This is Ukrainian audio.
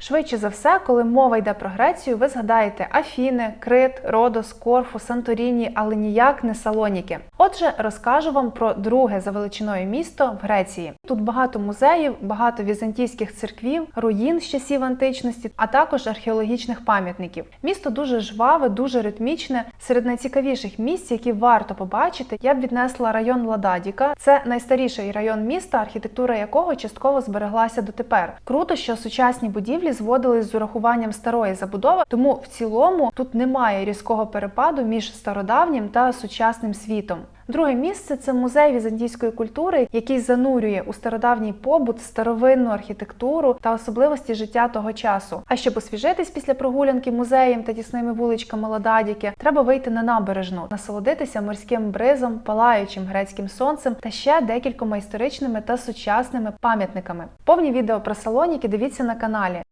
Швидше за все, коли мова йде про Грецію, ви згадаєте Афіни, Крит, Родос, Корфу, Санторіні, але ніяк не Салоніки. Отже, розкажу вам про друге за величиною місто в Греції. Тут багато музеїв, багато візантійських церквів, руїн з часів античності, а також археологічних пам'ятників. Місто дуже жваве, дуже ритмічне. Серед найцікавіших місць, які варто побачити, я б віднесла район Лададіка. Це найстаріший район міста, архітектура якого частково збереглася дотепер. Круто, що сучасні будівлі зводились з урахуванням старої забудови, тому в цілому тут немає різкого перепаду між стародавнім та сучасним світом. Друге місце це музей візантійської культури, який занурює у стародавній побут, старовинну архітектуру та особливості життя того часу. А щоб освіжитись після прогулянки музеєм та тісними вуличками Лададіки, треба вийти на набережну, насолодитися морським бризом, палаючим грецьким сонцем та ще декількома історичними та сучасними пам'ятниками. Повні відео про Салоніки дивіться на каналі.